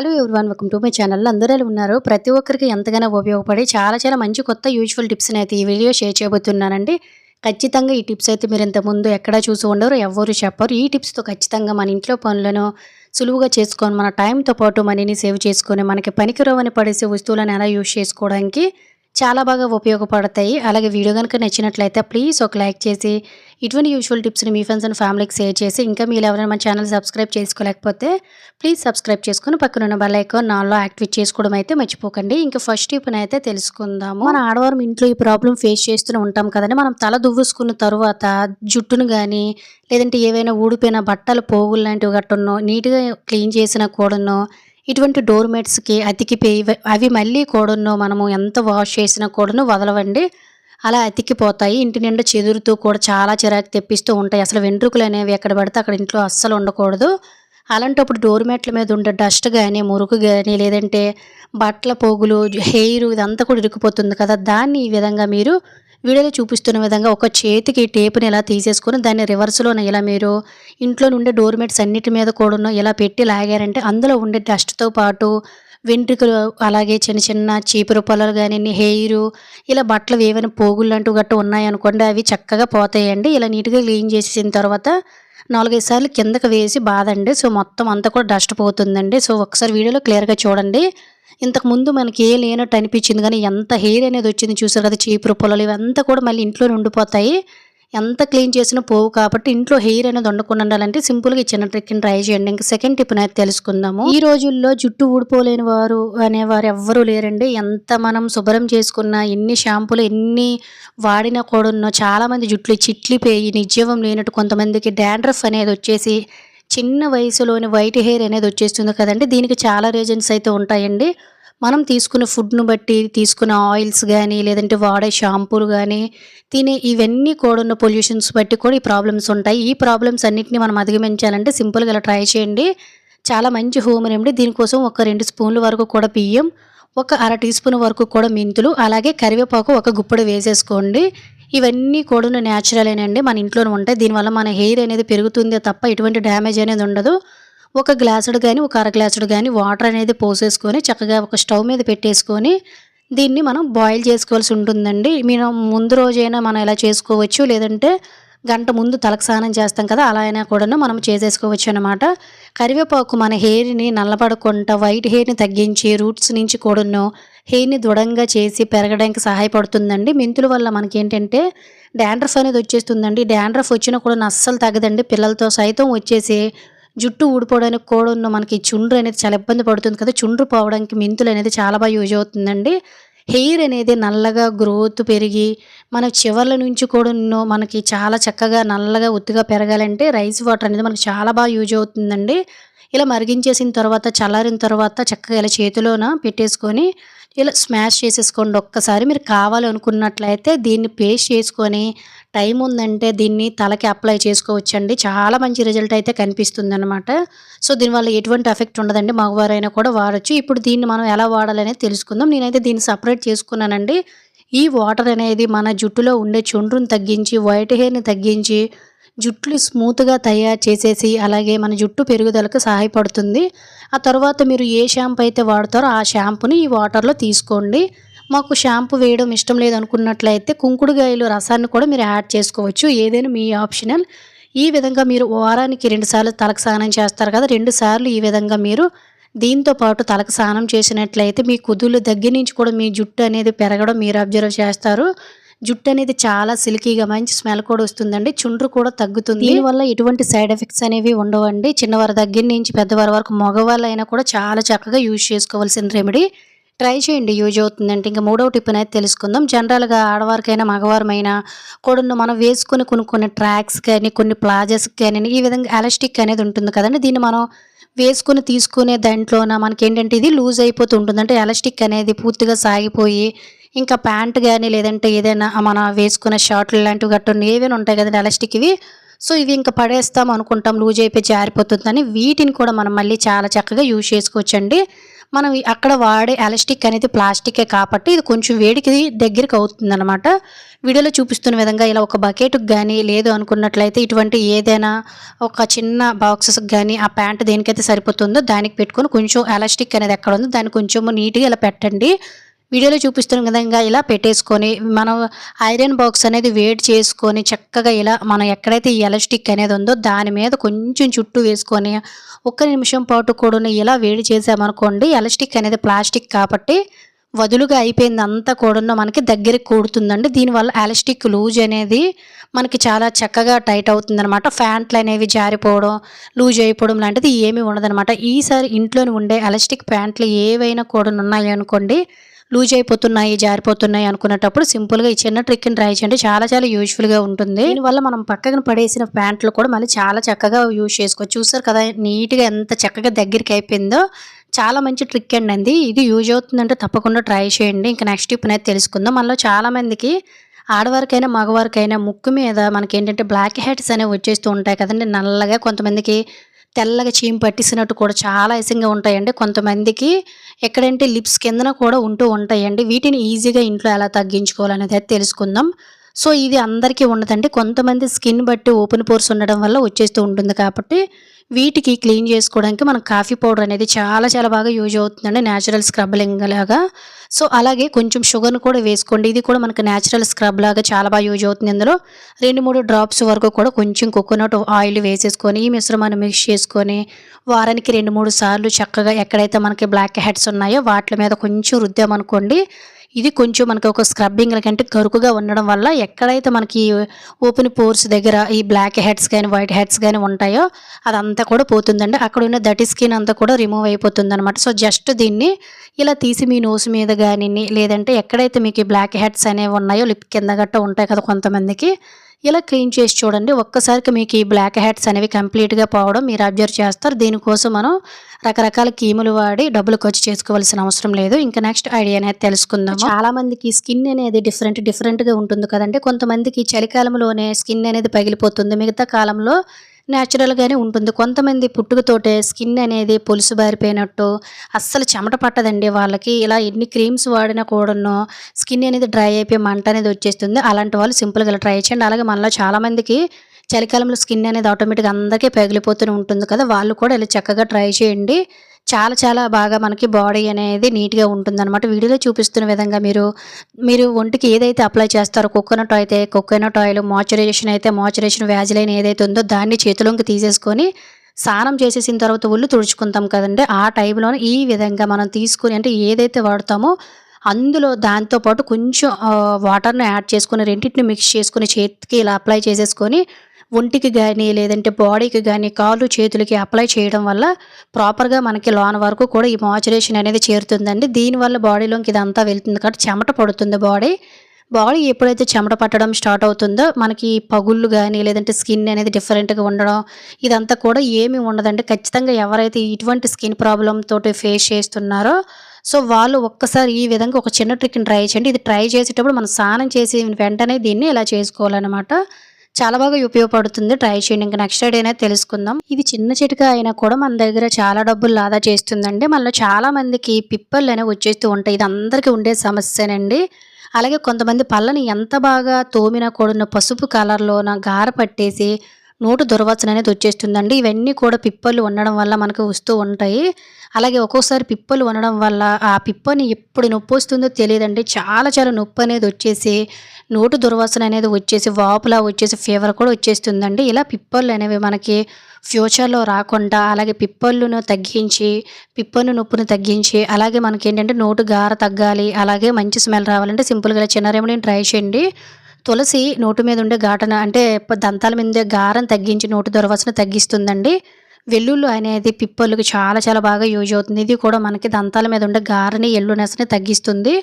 Hello everyone welcome to my channel అందరూ ఉన్నారు? ప్రతి ఒక్కరికి ఎంతగానో ఉపయోగపడి చాలా చాలా మంచి కొత్త యూజ్ఫుల్ టిప్స్ని అయితే ఈ వీడియో షేర్ చేయబోతున్నానండి. ఖచ్చితంగా ఈ టిప్స్ అయితే మీరు ఇంతకుముందు ఎక్కడ చూసి ఉండరు ఎవరు చెప్పరు. ఈ టిప్స్తో ఖచ్చితంగా మన ఇంట్లో పనులను సులువుగా చేసుకొని మన టైంతో పాటు మనీని సేవ్ చేసుకొని మనకి పనికిరవని పడేసే వస్తువులను ఎలా యూజ్ చేసుకోవడానికి చాలా బాగా ఉపయోగపడతాయి. అలాగే వీడియో కనుక నచ్చినట్లయితే ప్లీజ్ ఒక లైక్ చేసి ఇటువంటి యూజువల్ టిప్స్ని మీ ఫ్రెండ్స్ అండ్ ఫ్యామిలీకి షేర్ చేసి ఇంకా మీరు ఎవరైనా మన ఛానల్ సబ్స్క్రైబ్ చేసుకోలేకపోతే ప్లీజ్ సబ్స్క్రైబ్ చేసుకుని పక్కన ఉన్న బెల్ ఐకాన్ నాలో యాక్టివేట్ చేసుకోవడం అయితే మర్చిపోకండి. ఇంకా ఫస్ట్ టిప్ని అయితే తెలుసుకుందాము. మన ఆడవారం ఇంట్లో ఈ ప్రాబ్లం ఫేస్ చేస్తూనే ఉంటాం కదండి. మనం తల దువ్వుసుకున్న తర్వాత జుట్టును కానీ లేదంటే ఏవైనా ఊడిపోయిన బట్టలు పోగులు లాంటివి గట్టున్నో నీట్గా క్లీన్ చేసిన కూడానో ఇటువంటి డోర్ మేట్స్కి అతికిపోయి అవి మళ్ళీ కూడాను మనము ఎంత వాష్ చేసినా కూడాను వదలవండి. అలా అతికిపోతాయి. ఇంటి నిండా చెదురుతూ కూడా చాలా చిరాకు తెప్పిస్తూ ఉంటాయి. అసలు వెంట్రుకలు అనేవి ఎక్కడ పడితే అక్కడ ఇంట్లో అస్సలు ఉండకూడదు. అలాంటప్పుడు డోర్ మ్యాట్ల మీద ఉండే డస్ట్ కానీ మురుకు కానీ లేదంటే బట్టల పోగులు హెయిర్ ఇదంతా కూడా ఇరుక్కుపోతుంది కదా. దాన్ని ఈ విధంగా మీరు వీడియోలో చూపిస్తున్న విధంగా ఒక చేతికి టేపుని ఇలా తీసేసుకొని దాన్ని రివర్స్లోనే ఇలా మీరు ఇంట్లో నుండే డోర్ మెట్స్ అన్నిటి మీద కూడా ఇలా పెట్టి లాగారంటే అందులో ఉండే డస్ట్తో పాటు వెంట్రుకలు అలాగే చిన్న చిన్న చీపురు పొలాలు కానీ హెయిర్ ఇలా బట్టలు ఏవైనా పోగులు లాంటివి గట్ట ఉన్నాయనుకోండి అవి చక్కగా పోతాయండి. ఇలా నీట్గా క్లీన్ చేసేసిన తర్వాత నాలుగైదు సార్లు కిందకి వేసి బాదండి. సో మొత్తం అంతా కూడా డస్ట్ పోతుందండి. సో ఒకసారి వీడియోలో క్లియర్గా చూడండి. ఇంతకుముందు మనకి ఏ లేనట్టు అనిపించింది కానీ ఎంత హెయిర్ అనేది వచ్చింది చూసారు కదా చీపురు పొలాలు ఇవంతా కూడా మళ్ళీ ఇంట్లో ఉండిపోతాయి. ఎంత క్లీన్ చేసినా పోవు కాబట్టి ఇంట్లో హెయిర్ అనేది వండకుండా ఉండాలంటే సింపుల్గా చిన్న ట్రిక్ని ట్రై చేయండి. ఇంకా సెకండ్ టిప్ అనేది తెలుసుకుందాము. ఈ రోజుల్లో జుట్టు ఊడిపోలేని వారు అనేవారు ఎవ్వరూ లేరండి. ఎంత మనం శుభ్రం చేసుకున్న ఎన్ని షాంపూలు ఎన్ని వాడినా కూడా చాలా మంది జుట్లు చిట్లిపోయి నిజీవం లేనట్టు కొంతమందికి డాండ్రఫ్ అనేది వచ్చేసి చిన్న వయసులోని వైట్ హెయిర్ అనేది వచ్చేస్తుంది కదండి. దీనికి చాలా రీజన్స్ అయితే ఉంటాయండి. మనం తీసుకున్న ఫుడ్ను బట్టి తీసుకున్న ఆయిల్స్ కానీ లేదంటే వాడే షాంపూలు కానీ తినే ఇవన్నీ కూడా ఉన్న పొల్యూషన్స్ బట్టి కూడా ఈ ప్రాబ్లమ్స్ ఉంటాయి. ఈ ప్రాబ్లమ్స్ అన్నింటినీ మనం అధిగమించాలంటే సింపుల్గా ఇలా ట్రై చేయండి. చాలా మంచి హోమ్ రెమెడీ. దీనికోసం ఒక రెండు స్పూన్ల వరకు కూడా బియ్యం ఒక అర టీ స్పూన్ వరకు కూడా మెంతులు అలాగే కరివేపాకు ఒక గుప్పడు వేసేసుకోండి. ఇవన్నీ కూడా న్యాచురలేనండి మన ఇంట్లోనే ఉంటాయి. దీనివల్ల మన హెయిర్ అనేది పెరుగుతుందే తప్ప ఎటువంటి డ్యామేజ్ అనేది ఉండదు. ఒక గ్లాసుడు కానీ ఒక అర గ్లాసుడు కానీ వాటర్ అనేది పోసేసుకొని చక్కగా ఒక స్టవ్ మీద పెట్టేసుకొని దీన్ని మనం బాయిల్ చేసుకోవాల్సి ఉంటుందండి. మీరు ముందు రోజైనా మనం ఎలా చేసుకోవచ్చు. లేదంటే గంట ముందు తలకు స్నానం చేస్తాం కదా అలా అయినా కూడా మనం చేసేసుకోవచ్చు అనమాట కరివేపాకు మన హెయిర్ని నల్లబడకుండా వైట్ హెయిర్ని తగ్గించి రూట్స్ నుంచి కూడాను హెయిర్ని దృఢంగా చేసి పెరగడానికి సహాయపడుతుందండి. మెంతుల వల్ల మనకి ఏంటంటే డాండ్రఫ్ అనేది వచ్చేస్తుందండి. డాండ్రఫ్ వచ్చినా కూడా అస్సలు తగ్గదండి. పిల్లలతో సైతం వచ్చేసి జుట్టు ఊడిపోవడానికి కూడా ఉన్న మనకి చుండ్రు అనేది చాలా ఇబ్బంది పడుతుంది కదా. చుండ్రు పోవడానికి మెంతులు అనేది చాలా బాగా యూజ్ అవుతుందండి. హెయిర్ అనేది నల్లగా గ్రోత్ పెరిగి మన చివర్ల నుంచి కూడా మనకి చాలా చక్కగా నల్లగా ఒత్తుగా పెరగాలంటే రైస్ వాటర్ అనేది మనకు చాలా బాగా యూజ్ అవుతుందండి. ఇలా మరిగించేసిన తర్వాత చల్లారిన తర్వాత చక్కగా ఇలా చేతిలోన పెట్టేసుకొని ఇలా స్మాష్ చేసేసుకోండి. ఒక్కసారి మీరు కావాలనుకున్నట్లయితే దీన్ని పేస్ట్ చేసుకొని టైం ఉందంటే దీన్ని తలకి అప్లై చేసుకోవచ్చండి. చాలా మంచి రిజల్ట్ అయితే కనిపిస్తుంది అనమాట సో దీనివల్ల ఎటువంటి ఎఫెక్ట్ ఉండదండి. మగవారైనా కూడా వాడచ్చు. ఇప్పుడు దీన్ని మనం ఎలా వాడాలనేది తెలుసుకుందాం. నేనైతే దీన్ని సపరేట్ చేసుకున్నానండి. ఈ వాటర్ అనేది మన జుట్టులో ఉండే చుండ్రుని తగ్గించి వైట్ హెయిర్ని తగ్గించి జుట్లు స్మూత్గా తయారు చేసేసి అలాగే మన జుట్టు పెరుగుదలకు సహాయపడుతుంది. ఆ తర్వాత మీరు ఏ షాంపూ అయితే వాడతారో ఆ షాంపూని ఈ వాటర్లో తీసుకోండి. మాకు షాంపూ వేయడం ఇష్టం లేదు అనుకున్నట్లయితే కుంకుడుగాయలు రసాన్ని కూడా మీరు యాడ్ చేసుకోవచ్చు. ఏదైనా మీ ఆప్షనల్. ఈ విధంగా మీరు వారానికి రెండుసార్లు తలకు స్నానం చేస్తారు కదా రెండు సార్లు ఈ విధంగా మీరు దీంతో పాటు తలకు స్నానం చేసినట్లయితే మీ కుదుళ్ళ దగ్గర నుంచి కూడా మీ జుట్టు అనేది పెరగడం మీరు అబ్జర్వ్ చేస్తారు. జుట్టు అనేది చాలా సిల్కీగా మంచి స్మెల్ కూడా వస్తుందండి. చుండ్రు కూడా తగ్గుతుంది. దీనివల్ల ఎటువంటి సైడ్ ఎఫెక్ట్స్ అనేవి ఉండవండి. చిన్నవారి దగ్గర నుంచి పెద్దవారి వరకు మగవాళ్ళైనా కూడా చాలా చక్కగా యూజ్ చేసుకోవాల్సిన రెమెడీ. ట్రై చేయండి. యూజ్ అవుతుందంటే ఇంకా మూడవ టిప్ అనేది తెలుసుకుందాం. జనరల్గా ఆడవారికైనా మగవారమైనా కూడా మనం వేసుకుని కొన్ని కొన్ని ట్రాక్స్ కానీ కొన్ని ప్లాజెస్ కానీ ఈ విధంగా ఎలాస్టిక్ అనేది ఉంటుంది కదండి. దీన్ని మనం వేసుకుని తీసుకునే దాంట్లోన మనకి ఏంటంటే ఇది లూజ్ అయిపోతూ ఉంటుంది. అంటే ఎలాస్టిక్ అనేది పూర్తిగా సాగిపోయి ఇంకా ప్యాంట్ కానీ లేదంటే ఏదైనా మన వేసుకున్న షర్ట్లు లాంటివి గట్టు ఏవైనా ఉంటాయి కదండి ఎలాస్టిక్ ఇవి. సో ఇవి ఇంకా పడేస్తాం అనుకుంటాం. లూజ్ అయిపోయి జారిపోతుందని వీటిని కూడా మనం మళ్ళీ చాలా చక్కగా యూజ్ చేసుకోవచ్చండి. మనం అక్కడ వాడే ఎలాస్టిక్ అనేది ప్లాస్టికే కాబట్టి ఇది కొంచెం వేడికి దగ్గరికి అవుతుంది అనమాట వీడియోలో చూపిస్తున్న విధంగా ఇలా ఒక బకెట్కి కానీ లేదు అనుకున్నట్లయితే ఇటువంటి ఏదైనా ఒక చిన్న బాక్సెస్కి కానీ ఆ ప్యాంట్ దేనికైతే సరిపోతుందో దానికి పెట్టుకొని కొంచెం ఎలాస్టిక్ అనేది ఎక్కడ ఉందో దాన్ని కొంచెం నీట్గా ఇలా పెట్టండి. వీడియోలో చూపిస్తున్న విధంగా ఇలా పెట్టేసుకొని మనం ఐరన్ బాక్స్ అనేది వేడి చేసుకొని చక్కగా ఇలా మనం ఎక్కడైతే ఈ ఎలాస్టిక్ అనేది ఉందో దాని మీద కొంచెం చుట్టూ వేసుకొని ఒక్క నిమిషం పాటు కూడా ఇలా వేడి చేసామనుకోండి ఎలాస్టిక్ అనేది ప్లాస్టిక్ కాబట్టి వదులుగా అయిపోయింది అంతా కూడా మనకి దగ్గరికి కూడుతుందండి. దీనివల్ల ఎలాస్టిక్ లూజ్ అనేది మనకి చాలా చక్కగా టైట్ అవుతుంది అనమాట ఫ్యాంట్లు అనేవి జారిపోవడం లూజ్ అయిపోవడం లాంటిది ఏమీ ఉండదనమాట ఈసారి ఇంట్లోనే ఉండే ఎలాస్టిక్ ప్యాంట్లు ఏవైనా కూడా ఉన్నాయి అనుకోండి లూజ్ అయిపోతున్నాయి జారిపోతున్నాయి అనుకునేటప్పుడు సింపుల్గా ఈ చిన్న ట్రిక్ని ట్రై చేయండి. చాలా చాలా యూజ్ఫుల్గా ఉంటుంది. దీనివల్ల మనం పక్కన పడేసిన ప్యాంట్లు కూడా మళ్ళీ చాలా చక్కగా యూజ్ చేసుకోవచ్చు. చూసారు కదా నీట్గా ఎంత చక్కగా దగ్గరికి అయిపోయిందో చాలా మంచి ట్రిక్ అండి అది. ఇది యూజ్ అవుతుందంటే తప్పకుండా ట్రై చేయండి. ఇంకా నెక్స్ట్ టిప్ అనేది తెలుసుకుందాం. మనలో చాలామందికి ఆడవారికైనా మగవారికైనా ముక్కు మీద మనకి ఏంటంటే బ్లాక్ హెడ్స్ అనేవి వచ్చేస్తూ ఉంటాయి కదండి. నల్లగా కొంతమందికి తెల్లగా చీమ పట్టిసినట్టు కూడా చాలా ఐసంగా ఉంటాయండి. కొంతమందికి ఎక్కడంటే లిప్స్ కిందన కూడా ఉంటూ ఉంటాయండి. వీటిని ఈజీగా ఇంట్లో ఎలా తగ్గించుకోవాలనేది అయితే తెలుసుకుందాం. సో ఇది అందరికీ ఉండదండి. కొంతమంది స్కిన్ బట్టి ఓపెన్ పోర్స్ ఉండడం వల్ల వచ్చేస్తూ ఉంటుంది కాబట్టి వీటికి క్లీన్ చేసుకోవడానికి మనం కాఫీ పౌడర్ అనేది చాలా చాలా బాగా యూజ్ అవుతుందండి. న్యాచురల్ స్క్రబ్లింగ్ లాగా. సో అలాగే కొంచెం షుగర్ను కూడా వేసుకోండి. ఇది కూడా మనకు న్యాచురల్ స్క్రబ్ లాగా చాలా బాగా యూజ్ అవుతుంది. ఇందులో రెండు మూడు డ్రాప్స్ వరకు కూడా కొంచెం కోకోనట్ ఆయిల్ వేసేసుకొని ఈ మిశ్రమాన్ని మిక్స్ చేసుకొని వారానికి రెండు మూడు సార్లు చక్కగా ఎక్కడైతే మనకి బ్లాక్ హెడ్స్ ఉన్నాయో వాటి మీద కొంచెం రుద్దామనుకోండి ఇది కొంచెం మనకి ఒక స్క్రబ్బింగ్ కంటే కరుకుగా ఉండడం వల్ల ఎక్కడైతే మనకి ఓపెన్ పోర్స్ దగ్గర ఈ బ్లాక్ హెడ్స్ కానీ వైట్ హెడ్స్ కానీ ఉంటాయో అదంతా కూడా పోతుందండి. అక్కడ ఉన్న దటి స్కిన్ అంతా కూడా రిమూవ్ అయిపోతుంది అనమాట సో జస్ట్ దీన్ని ఇలా తీసి మీ నోస్ మీద కానీ లేదంటే ఎక్కడైతే మీకు బ్లాక్ హెడ్స్ అనేవి ఉన్నాయో లిప్ కింద గట్ట ఉంటాయి కదా కొంతమందికి ఇలా క్లీన్ చేసి చూడండి. ఒక్కసారికి మీకు ఈ బ్లాక్ హెడ్స్ అనేవి కంప్లీట్గా పోవడం మీరు అబ్జర్వ్ చేస్తారు. దీనికోసం మనం రకరకాల కీములు వాడి డబ్బులు ఖర్చు చేసుకోవాల్సిన అవసరం లేదు. ఇంకా నెక్స్ట్ ఐడియా అనేది తెలుసుకుందాం చాలా మందికి స్కిన్ అనేది డిఫరెంట్ డిఫరెంట్గా ఉంటుంది కదండి. కొంతమందికి చలికాలంలోనే స్కిన్ అనేది పగిలిపోతుంది. మిగతా కాలంలో న్యాచురల్గానే ఉంటుంది. కొంతమంది పుట్టుకతోటే స్కిన్ అనేది పొలుసు బారిపోయినట్టు అస్సలు చెమట పట్టదండి వాళ్ళకి. ఇలా ఎన్ని క్రీమ్స్ వాడినా కూడాను స్కిన్ అనేది డ్రై అయిపోయి మంట అనేది వచ్చేస్తుంది. అలాంటి వాళ్ళు సింపుల్గా ట్రై చేయండి. అలాగే మనలో చాలామందికి చలికాలంలో స్కిన్ అనేది ఆటోమేటిక్గా అందరికీ పగిలిపోతూనే ఉంటుంది కదా. వాళ్ళు కూడా ఇలా చక్కగా ట్రై చేయండి. చాలా చాలా బాగా మనకి బాడీ అనేది నీట్గా ఉంటుంది అనమాట వీడియోలో చూపిస్తున్న విధంగా మీరు మీరు ఒంటికి ఏదైతే అప్లై చేస్తారో కోకోనట్ అయితే కోకోనట్ ఆయిల్ మాయిశ్చరైజేషన్ అయితే మాయిశ్చరైజేషన్ వ్యాజిలైన్ ఏదైతే ఉందో దాన్ని చేతిలోకి తీసేసుకొని స్నానం చేసేసిన తర్వాత ఒళ్ళు తుడుచుకుంటాం కదండి. ఆ టైంలో ఈ విధంగా మనం తీసుకుని అంటే ఏదైతే వాడతామో అందులో దాంతోపాటు కొంచెం వాటర్ను యాడ్ చేసుకుని రెండింటిని మిక్స్ చేసుకుని చేతికి ఇలా అప్లై చేసేసుకొని ఒంటికి కానీ లేదంటే బాడీకి కానీ కాళ్ళు చేతులకి అప్లై చేయడం వల్ల ప్రాపర్గా మనకి లోన వరకు కూడా ఈ మాయిశ్చరైజేషన్ అనేది చేరుతుందండి. దీనివల్ల బాడీలోకి ఇదంతా వెళ్తుంది కాబట్టి చెమట పడుతుంది బాడీ. బాడీ ఎప్పుడైతే చెమట పట్టడం స్టార్ట్ అవుతుందో మనకి పగుళ్ళు కానీ లేదంటే స్కిన్ అనేది డిఫరెంట్గా ఉండడం ఇదంతా కూడా ఏమీ ఉండదండి. ఖచ్చితంగా ఎవరైతే ఇటువంటి స్కిన్ ప్రాబ్లం తోటి ఫేస్ చేస్తున్నారో సో వాళ్ళు ఒక్కసారి ఈ విధంగా ఒక చిన్న ట్రిక్ని ట్రై చేయండి. ఇది ట్రై చేసేటప్పుడు మనం స్నానం చేసి వెంటనే దీన్ని ఇలా చేసుకోవాలన్నమాట. చాలా బాగా ఉపయోగపడుతుంది. ట్రై చేయండి. ఇంకా నెక్స్ట్ డే అనేది తెలుసుకుందాం. ఇది చిన్న చిటిక అయినా కూడా మన దగ్గర చాలా డబ్బులు ఆదా చేస్తుందండి. మనలో చాలా మందికి పిప్పర్లు అనేవి వచ్చేస్తూ ఉంటాయి. ఇది అందరికీ ఉండే సమస్యనండి. అలాగే కొంతమంది పళ్ళని ఎంత బాగా తోమినా కూడా పసుపు కలర్లోన గార పట్టేసి నోటు దుర్వాసన అనేది వచ్చేస్తుందండి. ఇవన్నీ కూడా పిప్పలు ఉండడం వల్ల మనకు వస్తూ ఉంటాయి. అలాగే ఒక్కోసారి పిప్పలు ఉండడం వల్ల ఆ పిప్పని ఎప్పుడు నొప్పి వస్తుందో తెలియదండి. చాలా చాలా నొప్పి అనేది వచ్చేసి నోటు దుర్వాసన అనేది వచ్చేసి వాపులా వచ్చేసి ఫీవర్ కూడా వచ్చేస్తుందండి. ఇలా పిప్పళ్ళు అనేవి మనకి ఫ్యూచర్లో రాకుండా అలాగే పిప్పళ్ళును తగ్గించి పిప్పను నొప్పును తగ్గించి అలాగే మనకి ఏంటంటే నోటు గార తగ్గాలి అలాగే మంచి స్మెల్ రావాలంటే సింపుల్గా చిన్న రెమెడీని ట్రై చేయండి. తులసి నోటు మీద ఉండే ఘాటన అంటే దంతాల మీద గారం తగ్గించి నోటు దుర్వాసన తగ్గిస్తుందండి. వెల్లుల్లి అనేది పిప్పళ్ళకి చాలా చాలా బాగా యూజ్ అవుతుంది. ఇది కూడా మనకి దంతాల మీద ఉండే గారని ఎల్లునెస్ని తగ్గిస్తుంది.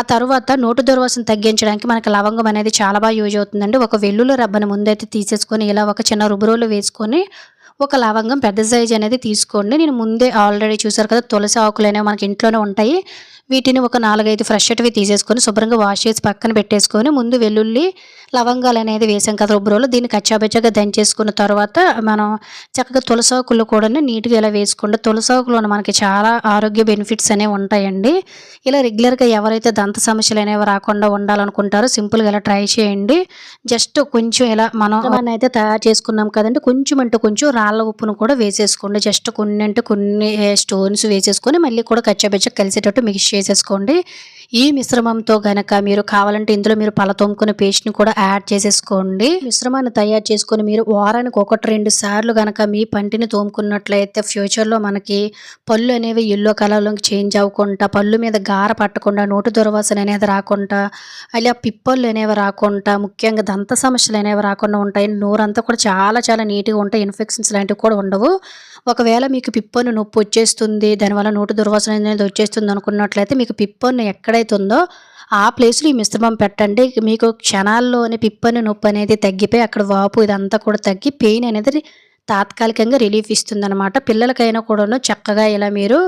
ఆ తర్వాత నోటు దుర్వాసన తగ్గించడానికి మనకి లవంగం అనేది చాలా బాగా యూజ్ అవుతుందండి. ఒక వెల్లుల్లి రబ్బని ముందైతే తీసేసుకొని ఇలా ఒక చిన్న రుబ్బురోలు వేసుకొని ఒక లవంగం పెద్ద సైజ్ అనేది తీసుకోండి. నేను ముందే ఆల్రెడీ చూసారు కదా తులసి ఆకులు అనేవి మనకి ఇంట్లోనే ఉంటాయి. వీటిని ఒక నాలుగైదు ఫ్రెష్ అటువి తీసేసుకొని శుభ్రంగా వాష్ చేసి పక్కన పెట్టేసుకొని ముందు వెల్లుల్లి లవంగాలు అనేది వేసాం కదా రుబ్బురోలు. దీన్ని కచ్చాబెచ్చగా దంచేసుకున్న తర్వాత మనం చక్కగా తులసాకులు కూడా నీట్గా ఇలా వేసుకుంటే తులసాకులు మనకి చాలా ఆరోగ్య బెనిఫిట్స్ అనేవి ఉంటాయండి. ఇలా రెగ్యులర్గా ఎవరైతే దంత సమస్యలు అనేవి రాకుండా ఉండాలనుకుంటారో సింపుల్గా ఇలా ట్రై చేయండి. జస్ట్ కొంచెం ఇలా మనం మనం అయితే తయారు చేసుకున్నాం కదండి. కొంచెం అంటే కొంచెం రాళ్ళ ఉప్పును కూడా వేసేసుకోండి. జస్ట్ కొన్ని అంటే కొన్ని స్టోన్స్ వేసేసుకొని మళ్ళీ కూడా కచ్చాబెచ్చ కలిసేటట్టు మిక్స్ చేసేసుకోండి. ఈ మిశ్రమంతో గనక మీరు కావాలంటే ఇందులో మీరు పలతొమ్ముకున్న తోముకునే పేస్ట్ని కూడా యాడ్ చేసేసుకోండి. మిశ్రమాన్ని తయారు చేసుకుని మీరు వారానికి ఒకటి రెండు సార్లు గనక మీ పంటిని తోముకున్నట్లయితే ఫ్యూచర్లో మనకి పళ్ళు అనేవి ఎల్లో కలర్లోకి చేంజ్ అవ్వకుండా పళ్ళు మీద గార పట్టకుండా నోటు దుర్వాసన అనేది రాకుండా అలా పిప్పళ్ళు అనేవి రాకుండా ముఖ్యంగా దంత సమస్యలు అనేవి రాకుండా ఉంటాయి. నోరంతా కూడా చాలా చాలా నీట్గా ఉంటాయి. ఇన్ఫెక్షన్స్ లాంటివి కూడా ఉండవు. ఒకవేళ మీకు పిప్పను నొప్పి వచ్చేస్తుంది దానివల్ల నోటు దుర్వాసన అనేది వచ్చేస్తుంది అనుకున్నట్లయితే మీకు పిప్పను ఎక్కడైతే ఉందో ఆ ప్లేస్లో ఈ మిశ్రమం పెట్టండి. మీకు క్షణాల్లోనే పిప్పని నొప్పి అనేది తగ్గిపోయి అక్కడ వాపు ఇదంతా కూడా తగ్గి పెయిన్ అనేది తాత్కాలికంగా రిలీఫ్ ఇస్తుంది అనమాట పిల్లలకైనా కూడాను చక్కగా ఇలా మీరు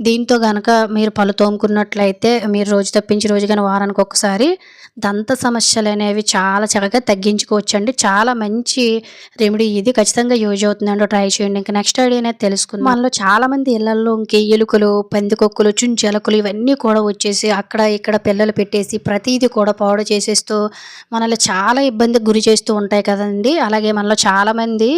దీంతో కనుక మీరు పళ్ళు తోముకున్నట్లయితే మీరు రోజు తప్పించి రోజు కానీ వారానికి ఒకసారి దంత సమస్యలు అనేవి చాలా చక్కగా తగ్గించుకోవచ్చండి. చాలా మంచి రెమెడీ ఇది. ఖచ్చితంగా యూజ్ అవుతుందండి. ట్రై చేయండి. ఇంకా నెక్స్ట్ ఐడియా అనేది తెలుసుకుందాం. మనలో చాలా మంది ఇళ్ళలో ఇంకే ఎలుకలు పందికొక్కులు చుంచెలకలు ఇవన్నీ కూడా వచ్చేసి అక్కడ ఇక్కడ పిల్లలు పెట్టేసి ప్రతిదీ కూడా పౌడర్ చేసేస్తూ మనల్ని చాలా ఇబ్బందికి గురి చేస్తూ ఉంటాయి కదండి. అలాగే మనలో చాలామంది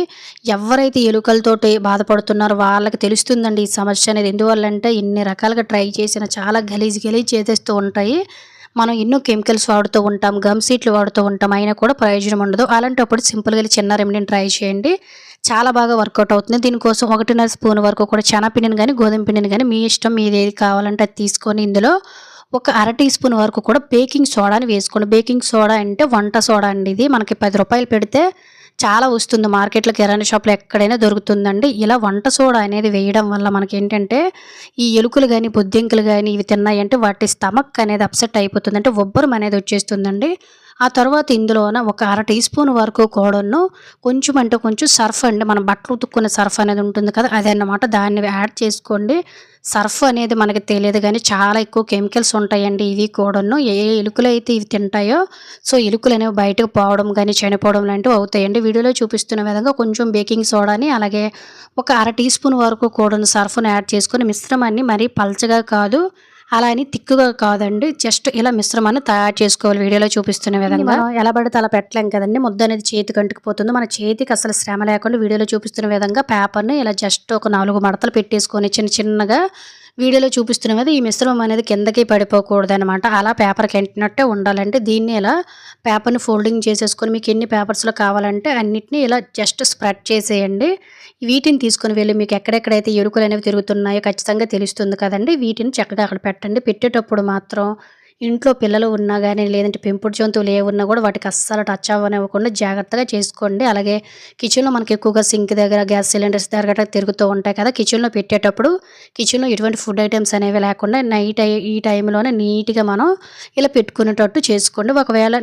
ఎవరైతే ఎలుకలతోటి బాధపడుతున్నారో వాళ్ళకి తెలుస్తుందండి ఈ సమస్య అనేది. ఎందువల్లంటే ఇన్ని రకాలుగా ట్రై చేసిన చాలా గలీజ్ గలీజ్ చేసేస్తూ ఉంటాయి. మనం ఎన్నో కెమికల్స్ వాడుతూ ఉంటాం గమ్ సీట్లు వాడుతూ ఉంటాం అయినా కూడా ప్రయోజనం ఉండదు. అలాంటప్పుడు సింపుల్గా చిన్న రెమెడీని ట్రై చేయండి. చాలా బాగా వర్కౌట్ అవుతుంది. దీనికోసం ఒకటిన్నర స్పూన్ వరకు కూడా శనగపిండిని కానీ గోధుమ పిండిని కానీ మీ ఇష్టం మీది ఏది కావాలంటే అది తీసుకొని ఇందులో ఒక అర టీ స్పూన్ వరకు కూడా బేకింగ్ సోడాని వేసుకోండి. బేకింగ్ సోడా అంటే వంట సోడా అండి ఇది. మనకి పది రూపాయలు పెడితే చాలా వస్తుంది. మార్కెట్లో కిరాణా షాప్లో ఎక్కడైనా దొరుకుతుందండి. ఇలా వంట సోడా అనేది వేయడం వల్ల మనకి ఏంటంటే ఈ ఎలుకలు కానీ బొద్దింకలు కానీ ఇవి తిన్నాయంటే వాటి స్టమక్ అనేది అప్సెట్ అయిపోతుంది అంటే ఒబ్బరం అనేది వచ్చేస్తుందండి. ఆ తర్వాత ఇందులోన ఒక అర టీ స్పూన్ వరకు కోడన్ను కొంచెం అంటే కొంచెం సర్ఫ్ అండి. మనం బట్టలు ఉతుక్కునే సర్ఫ్ అనేది ఉంటుంది కదా అదన్నమాట దాన్ని యాడ్ చేసుకోండి. సర్ఫ్ అనేది మనకి తెలియదు కానీ చాలా ఎక్కువ కెమికల్స్ ఉంటాయండి ఇవి కూడాను. ఏ ఎలుకలు అయితే ఇవి తింటాయో సో ఎలుకలు అనేవి బయటకు పోవడం కానీ చనిపోవడం లాంటివి అవుతాయండి. వీడియోలో చూపిస్తున్న విధంగా కొంచెం బేకింగ్ సోడాని అలాగే ఒక అర టీ స్పూన్ వరకు కూడాను సర్ఫ్ను యాడ్ చేసుకొని మిశ్రమాన్ని మరీ పల్చగా కాదు అలా అని తిక్కుగా కాదండి. జస్ట్ ఇలా మిశ్రమాన్ని తయారు చేసుకోవాలి. వీడియోలో చూపిస్తున్న విధంగా. మనం ఎలా పడితే అలా పెట్టలేం కదండి. ముద్ద అనేది చేతికి అంటుకుపోతుంది. మన చేతికి అసలు శ్రమ లేకుండా వీడియోలో చూపిస్తున్న విధంగా పేపర్ని ఇలా జస్ట్ ఒక నాలుగు మడతలు పెట్టేసుకొని చిన్న చిన్నగా వీడియోలో చూపిస్తున్న మీద ఈ మిశ్రమం అనేది కిందకి పడిపోకూడదు అనమాట అలా పేపర్కి ఎంటినట్టే ఉండాలంటే దీన్ని ఇలా పేపర్ని ఫోల్డింగ్ చేసేసుకొని మీకు ఎన్ని పేపర్స్లో కావాలంటే అన్నిటిని ఇలా జస్ట్ స్ప్రెడ్ చేసేయండి. వీటిని తీసుకొని వెళ్ళి మీకు ఎక్కడెక్కడైతే ఎరుకులు అనేవి తిరుగుతున్నాయో ఖచ్చితంగా తెలుస్తుంది కదండి. వీటిని చక్కగా అక్కడ పెట్టండి. పెట్టేటప్పుడు మాత్రం ఇంట్లో పిల్లలు ఉన్నా కానీ లేదంటే పెంపుడు జంతువులు ఏ ఉన్నా కూడా వాటికి అస్సలు టచ్ అవ్వనివ్వకుండా జాగ్రత్తగా చేసుకోండి. అలాగే కిచెన్లో మనకి ఎక్కువగా సింక్ దగ్గర గ్యాస్ సిలిండర్స్ దగ్గర గట్రా తిరుగుతూ ఉంటాయి కదా కిచెన్లో పెట్టేటప్పుడు కిచెన్లో ఎటువంటి ఫుడ్ ఐటమ్స్ అనేవి లేకుండా నైట్ ఈ టైంలోనే నీట్గా మనం ఇలా పెట్టుకునేటట్టు చేసుకోండి. ఒకవేళ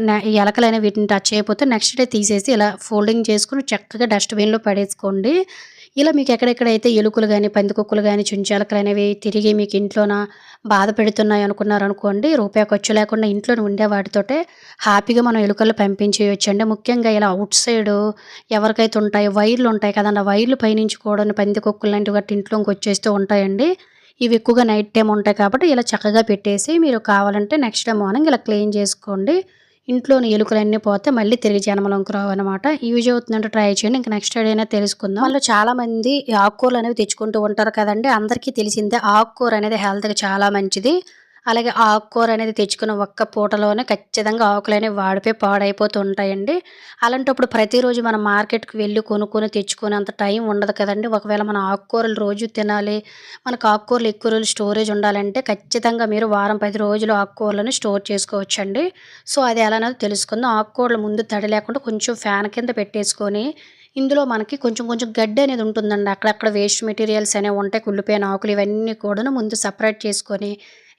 ఎలకలైన వీటిని టచ్ అయిపోతే నెక్స్ట్ డే తీసేసి ఇలా ఫోల్డింగ్ చేసుకుని చక్కగా డస్ట్బిన్లో పడేసుకోండి. ఇలా మీకు ఎక్కడెక్కడైతే ఎలుకలు కానీ పందికొక్కులు కానీ చుంచాలకలు అనేవి తిరిగి మీకు ఇంట్లోన బాధ పెడుతున్నాయి అనుకున్నారనుకోండి రూపాయి ఖర్చు లేకుండా ఇంట్లో ఉండే వాటితోటే హ్యాపీగా మనం ఎలుకలు పంపించేయచ్చు అండి ముఖ్యంగా ఇలా అవుట్ సైడ్ ఎవరికైతే ఉంటాయో వైర్లు ఉంటాయి కదండి ఆ వైర్లు పైనుంచి కూడా పందికొక్కులు లాంటివి గట్టి ఇంట్లోకి వచ్చేస్తూ ఉంటాయండి. ఇవి ఎక్కువగా నైట్ టైం ఉంటాయి కాబట్టి ఇలా చక్కగా పెట్టేసి మీరు కావాలంటే నెక్స్ట్ డే మార్నింగ్ ఇలా క్లీన్ చేసుకోండి. ఇంట్లోని ఎలుకలన్నీ పోతే మళ్ళీ తిరిగి జన్మలోకి రావు అనమాట యూజ్ అవుతుందంటే ట్రై చేయండి. ఇంకా నెక్స్ట్ అయినా తెలుసుకుందాం. వాళ్ళు చాలా మంది ఆకుకూరలు అనేవి తెచ్చుకుంటూ ఉంటారు కదండి. అందరికీ తెలిసిందే ఆకుకూర అనేది హెల్త్కి చాలా మంచిది. అలాగే ఆకుకూర అనేది తెచ్చుకున్న ఒక్క పూటలోనే ఖచ్చితంగా ఆకులు అనేవి వాడిపోయి పాడైపోతూ ఉంటాయండి అలాంటప్పుడు ప్రతిరోజు మనం మార్కెట్కి వెళ్ళి కొనుక్కొని తెచ్చుకునే అంత టైం ఉండదు కదండి. ఒకవేళ మన ఆకుకూరలు రోజు తినాలి మనకు ఆకుకూరలు ఎక్కువ రోజులు స్టోరేజ్ ఉండాలంటే ఖచ్చితంగా మీరు వారం పది రోజులు ఆకుకూరలను స్టోర్ చేసుకోవచ్చండి. సో అది ఎలానో తెలుసుకుందాం. ఆకుకూరలు ముందు తడి లేకుండా కొంచెం ఫ్యాన్ కింద పెట్టేసుకొని ఇందులో మనకి కొంచెం కొంచెం గడ్డి అనేది ఉంటుందండి. అక్కడక్కడ వేస్ట్ మెటీరియల్స్ అనేవి ఉంటాయి కుళ్ళిపోయిన ఆకులు ఇవన్నీ కూడా ముందు సపరేట్ చేసుకొని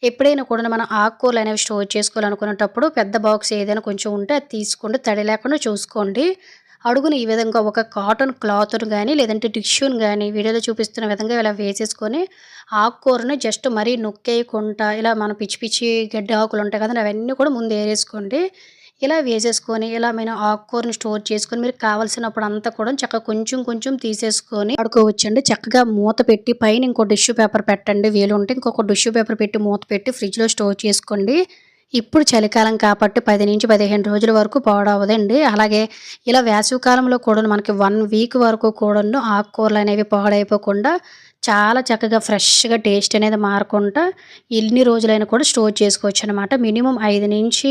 ఎప్పుడైనా కూడా మనం ఆకుకూరలు అనేవి స్టోర్ చేసుకోవాలనుకునేటప్పుడు పెద్ద బాక్స్ ఏదైనా కొంచెం ఉంటే అది తీసుకోండి తడి లేకుండా చూసుకోండి. అడుగున ఈ విధంగా ఒక కాటన్ క్లాత్ను కానీ లేదంటే టిష్యూని కానీ వీడియోలో చూపిస్తున్న విధంగా ఇలా వేసేసుకొని ఆకుకూరని జస్ట్ మరీ నొక్కేయకుండా ఇలా మన పిచ్చి పిచ్చి గడ్డి ఆకులు ఉంటాయి కదా అవన్నీ కూడా ముందు ఏరేసుకోండి. ఇలా వేసేసుకొని ఇలా మేము ఆకుకూరని స్టోర్ చేసుకొని మీరు కావాల్సినప్పుడు అంతా కూడా చక్కగా కొంచెం కొంచెం తీసేసుకొని పడుకోవచ్చండి చక్కగా మూత పెట్టి పైన ఇంకో టిష్యూ పేపర్ పెట్టండి. వీలుంటే ఇంకొక టిష్యూ పేపర్ పెట్టి మూత పెట్టి ఫ్రిడ్జ్లో స్టోర్ చేసుకోండి. ఇప్పుడు చలికాలం కాబట్టి పది నుంచి పదిహేను రోజుల వరకు పాడవదండి. అలాగే ఇలా వేసవికాలంలో కూడా మనకి వన్ వీక్ వరకు కూడా ఆకుకూరలు అనేవి పాడైపోకుండా చాలా చక్కగా ఫ్రెష్గా టేస్ట్ అనేది మారకుండా ఎన్ని రోజులైనా కూడా స్టోర్ చేసుకోవచ్చు అనమాట మినిమం ఐదు నుంచి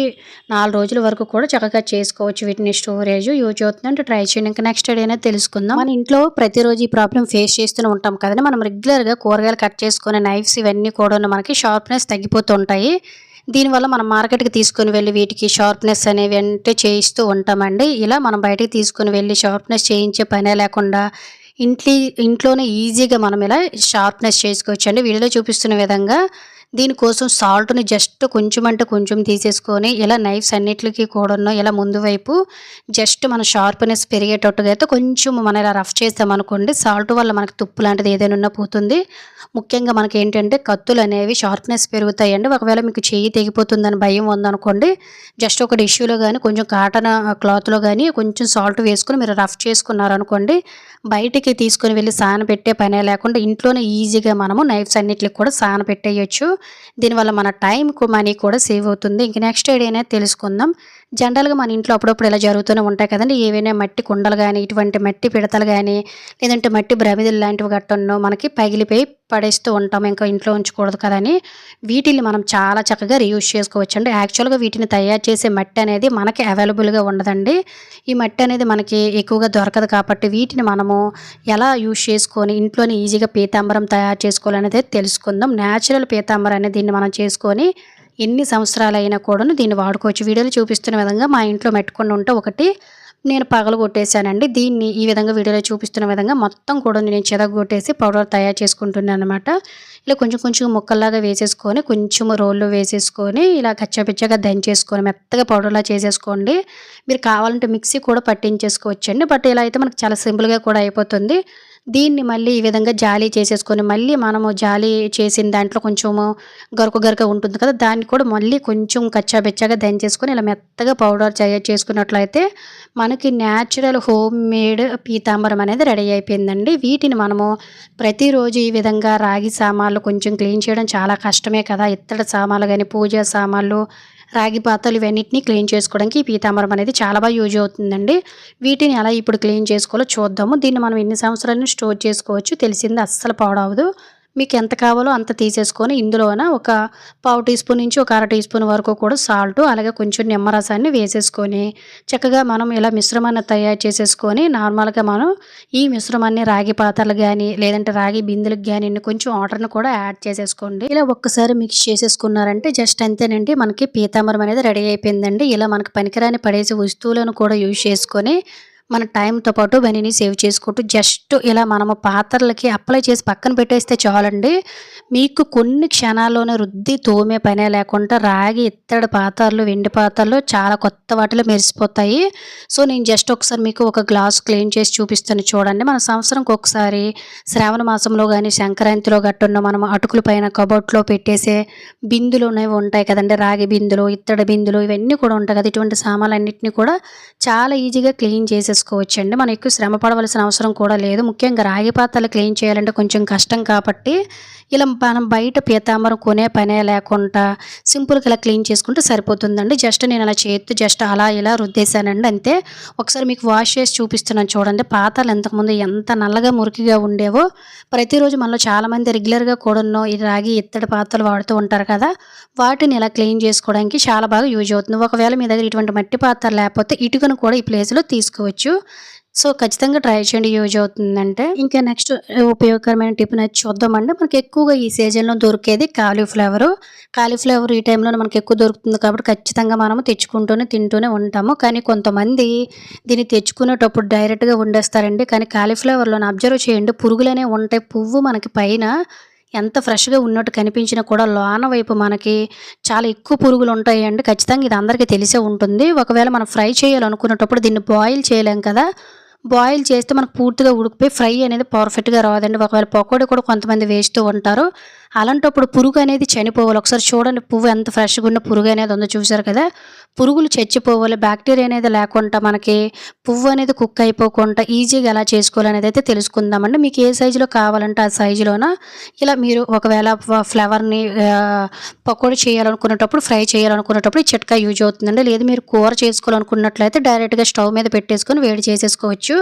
నాలుగు రోజుల వరకు కూడా చక్కగా చేసుకోవచ్చు వీటిని స్టోరేజ్. యూజ్ అవుతుందంటే ట్రై చేయండి. ఇంకా నెక్స్ట్ డే అనేది తెలుసుకుందాం. మన ఇంట్లో ప్రతిరోజు ఈ ప్రాబ్లం ఫేస్ చేస్తూనే ఉంటాం కదండి. మనం రెగ్యులర్గా కూరగాయలు కట్ చేసుకునే నైఫ్స్ ఇవన్నీ కూడా మనకి షార్ప్నెస్ తగ్గిపోతుంటాయి దీనివల్ల మనం మార్కెట్కి తీసుకుని వెళ్ళి వీటికి షార్ప్నెస్ అనేవి అంటే చేయిస్తూ ఉంటామండి. ఇలా మనం బయటికి తీసుకుని వెళ్ళి షార్ప్నెస్ చేయించే పనే లేకుండా ఇంట్లో ఇంట్లోనే ఈజీగా మనం ఇలా షార్ప్నెస్ చేసుకోవచ్చు అండి వీడియోలో చూపిస్తున్న విధంగా దీనికోసం సాల్ట్ని జస్ట్ కొంచెం అంటే కొంచెం తీసేసుకొని ఇలా నైఫ్స్ అన్నిటికి కూడా ఇలా ముందు వైపు జస్ట్ మన షార్ప్నెస్ పెరిగేటట్టుగా అయితే కొంచెం మనం ఇలా రఫ్ చేస్తామనుకోండి సాల్ట్ వల్ల మనకు తుప్పు లాంటిది ఏదైనా ఉన్నా పోతుంది. ముఖ్యంగా మనకి ఏంటంటే కత్తులు అనేవి షార్ప్నెస్ పెరుగుతాయండి. ఒకవేళ మీకు చెయ్యి తెగిపోతుందని భయం ఉందనుకోండి జస్ట్ ఒక డిష్యూలో కానీ కొంచెం కాటన్ క్లాత్లో కానీ కొంచెం సాల్ట్ వేసుకొని మీరు రఫ్ చేసుకున్నారనుకోండి బయటికి తీసుకొని వెళ్ళి సాన పెట్టే పనే లేకుండా ఇంట్లోనే ఈజీగా మనము నైఫ్స్ అన్నిటికి కూడా సాన పెట్టేయచ్చు. దీనివల్ల మన టైం మనీ కూడా సేవ్ అవుతుంది. ఇంక నెక్స్ట్ ఏడైనా తెలుసుకుందాం. జనరల్గా మన ఇంట్లో అప్పుడప్పుడు ఇలా జరుగుతూనే ఉంటాయి కదండి. ఏవైనా మట్టి కుండలు కానీ ఇటువంటి మట్టి పిడతలు కానీ లేదంటే మట్టి బ్రమిదలు లాంటివి గట్టన్నో మనకి పగిలిపోయి పడేస్తూ ఉంటాం. ఇంకా ఇంట్లో ఉంచకూడదు కదని వీటిని మనం చాలా చక్కగా రీయూజ్ చేసుకోవచ్చు అండి యాక్చువల్గా వీటిని తయారు చేసే మట్టి అనేది మనకి అవైలబుల్గా ఉండదండి. ఈ మట్టి అనేది మనకి ఎక్కువగా దొరకదు కాబట్టి వీటిని మనము ఎలా యూజ్ చేసుకొని ఇంట్లోనే ఈజీగా పీతాంబరం తయారు చేసుకోవాలనేది తెలుసుకుందాం. న్యాచురల్ పీతాంబరం అనేది దీన్ని మనం చేసుకొని ఎన్ని సంవత్సరాలు అయినా కూడా దీన్ని వాడుకోవచ్చు. వీడియోలో చూపిస్తున్న విధంగా మా ఇంట్లో మెట్టుకొని ఉంటే ఒకటి నేను పగలు కొట్టేశానండి. దీన్ని ఈ విధంగా వీడియోలో చూపిస్తున్న విధంగా మొత్తం కూడా నేను చెదగొట్టేసి పౌడర్ తయారు చేసుకుంటున్నాను అనమాట ఇలా కొంచెం కొంచెం ముక్కల్లాగా వేసేసుకొని కొంచెం రోల్లో వేసేసుకొని ఇలా కచ్చపిచ్చగా దంచేసుకొని మెత్తగా పౌడర్లా చేసేసుకోండి. మీరు కావాలంటే మిక్సీ కూడా పట్టించేసుకోవచ్చండి. బట్ ఇలా అయితే మనకు చాలా సింపుల్గా కూడా అయిపోతుంది. దీన్ని మళ్ళీ ఈ విధంగా జాలీ చేసేసుకొని మళ్ళీ మనము జాలీ చేసిన దాంట్లో కొంచెము గరుకు గరక ఉంటుంది కదా దాన్ని కూడా మళ్ళీ కొంచెం కచ్చాబెచ్చాగా దంచేసుకొని ఇలా మెత్తగా పౌడర్ చేసుకున్నట్లయితే మనకి న్యాచురల్ హోమ్ మేడ్ పీతాంబరం అనేది రెడీ అయిపోయిందండి. వీటిని మనము ప్రతిరోజు ఈ విధంగా రాగి సామాన్లు కొంచెం క్లీన్ చేయడం చాలా కష్టమే కదా. ఇత్తడి సామాన్లు కానీ పూజా సామాన్లు రాగి పాత్రలు ఇవన్నిటిని క్లీన్ చేసుకోవడానికి ఈ పీతాంబరం అనేది చాలా బాగా యూజ్ అవుతుందండి. వీటిని ఎలా ఇప్పుడు క్లీన్ చేసుకోవాలో చూద్దాము. దీన్ని మనం ఎన్ని సంవత్సరాలను స్టోర్ చేసుకోవచ్చు తెలిసింది అస్సలు పాడవదు. మీకు ఎంత కావాలో అంత తీసేసుకొని ఇందులోన ఒక పావు టీ స్పూన్ నుంచి ఒక అర టీ స్పూన్ వరకు కూడా సాల్ట్ అలాగే కొంచెం నిమ్మరసాన్ని వేసేసుకొని చక్కగా మనం ఇలా మిశ్రమాన్ని తయారు చేసేసుకొని నార్మల్గా మనం ఈ మిశ్రమాన్ని రాగి పాత్రలు కానీ లేదంటే రాగి బిందులకు కానీ కొంచెం వాటర్ని కూడా యాడ్ చేసేసుకోండి. ఇలా ఒక్కసారి మిక్స్ చేసేసుకున్నారంటే జస్ట్ అంతేనండి. మనకి పీతాంబరం అనేది రెడీ అయిపోయిందండి. ఇలా మనకి పనికిరాని పడేసి వస్తువులను కూడా యూజ్ చేసుకొని మన టైంతో పాటు వెనీని సేవ్ చేసుకుంటూ జస్ట్ ఇలా మనము పాత్రలకి అప్లై చేసి పక్కన పెట్టేస్తే చాలండి. మీకు కొన్ని క్షణాల్లోనే రుద్ది తోమే పనే లేకుండా రాగి ఇత్తడి పాత్రలు వెండి పాత్రలు చాలా కొత్త వాటిలో మెరిసిపోతాయి. సో నేను జస్ట్ ఒకసారి మీకు ఒక గ్లాస్ క్లీన్ చేసి చూపిస్తాను చూడండి. మన సంవత్సరంకి ఒకసారి శ్రావణ మాసంలో కానీ సంక్రాంతిలో గట్టున్న మనం అటుకుల పైన కబోర్డ్లో పెట్టేసే బిందులు అనేవి ఉంటాయి కదండి. రాగి బిందులు ఇత్తడి బిందులు ఇవన్నీ కూడా ఉంటాయి కదా. ఇటువంటి సామాన్లన్నింటినీ కూడా చాలా ఈజీగా క్లీన్ చేసే చేసేసుకోవచ్చండి మనం ఎక్కువ శ్రమ పడవలసిన అవసరం కూడా లేదు. ముఖ్యంగా రాగి పాత్రలు క్లీన్ చేయాలంటే కొంచెం కష్టం కాబట్టి ఇలా మనం బయట పీతాంబరం కొనే పనే లేకుండా సింపుల్గా ఇలా క్లీన్ చేసుకుంటే సరిపోతుందండి. జస్ట్ నేను అలా చేత్తు జస్ట్ అలా ఇలా రుద్దేశానండి. అంతే. ఒకసారి మీకు వాష్ చేసి చూపిస్తున్నాను చూడండి. పాత్రలు ఎంతకుముందు ఎంత నల్లగా మురికిగా ఉండేవో ప్రతిరోజు మనలో చాలామంది రెగ్యులర్గా కూడాను ఈ రాగి ఇత్తడి పాత్రలు వాడుతూ ఉంటారు కదా వాటిని ఇలా క్లీన్ చేసుకోవడానికి చాలా బాగా యూజ్ అవుతుంది. ఒకవేళ మీ దగ్గర ఇటువంటి మట్టి పాత్ర లేకపోతే ఇటుకను కూడా ఈ ప్లేస్లో తీసుకోవచ్చు. సో ఖచ్చితంగా ట్రై చేయండి యూజ్ అవుతుందంటే ఇంకా నెక్స్ట్ ఉపయోగకరమైన టిఫిన్ నచ్చి చూద్దామండి మనకి ఎక్కువగా ఈ సీజన్లో దొరికేది కాలీఫ్లవర్ కాలీఫ్లవర్ ఈ టైంలో మనకి ఎక్కువ దొరుకుతుంది కాబట్టి ఖచ్చితంగా మనము తెచ్చుకుంటూనే తింటూనే ఉంటాము కానీ కొంతమంది దీన్ని తెచ్చుకునేటప్పుడు డైరెక్ట్గా వండేస్తారండి కానీ కాలీఫ్లవర్లో అబ్జర్వ్ చేయండి పురుగులనే ఉంటాయి పువ్వు మనకి పైన ఎంత ఫ్రెష్‌గా ఉన్నట్టు కనిపించినా కూడా లోన వైపు మనకి చాలా ఎక్కువ పురుగులు ఉంటాయండి. ఖచ్చితంగా ఇది అందరికీ తెలిసే ఉంటుంది. ఒకవేళ మనం ఫ్రై చేయాలనుకునేటప్పుడు దీన్ని బాయిల్ చేయలేం కదా! బాయిల్ చేస్తే మనకు పూర్తిగా ఉడికిపోయి ఫ్రై అనేది పర్ఫెక్ట్‌గా రాదండి. ఒకవేళ పకోడీ కూడా కొంతమంది వేస్తూ ఉంటారు. అలాంటప్పుడు పురుగు అనేది చనిపోవాలి. ఒకసారి చూడండి పువ్వు ఎంత ఫ్రెష్‌గా ఉన్న పురుగు అనేది ఉందో చూసారు కదా! పురుగులు చచ్చిపోవాలి. బ్యాక్టీరియా అనేది లేకుండా మనకి పువ్వు అనేది కుక్ అయిపోకుండా ఈజీగా ఎలా చేసుకోవాలనేది అయితే తెలుసుకుందామండి. మీకు ఏ సైజులో కావాలంటే ఆ సైజులోన ఇలా మీరు ఒకవేళ ఫ్లవర్‌ని పకోడీ చేయాలనుకునేటప్పుడు, ఫ్రై చేయాలనుకునేటప్పుడు ఈ చిట్కా యూజ్ అవుతుందండి. లేదు మీరు కూర చేసుకోవాలనుకున్నట్లయితే డైరెక్ట్‌గా స్టవ్ మీద పెట్టేసుకొని వేడి చేసేసుకోవచ్చు.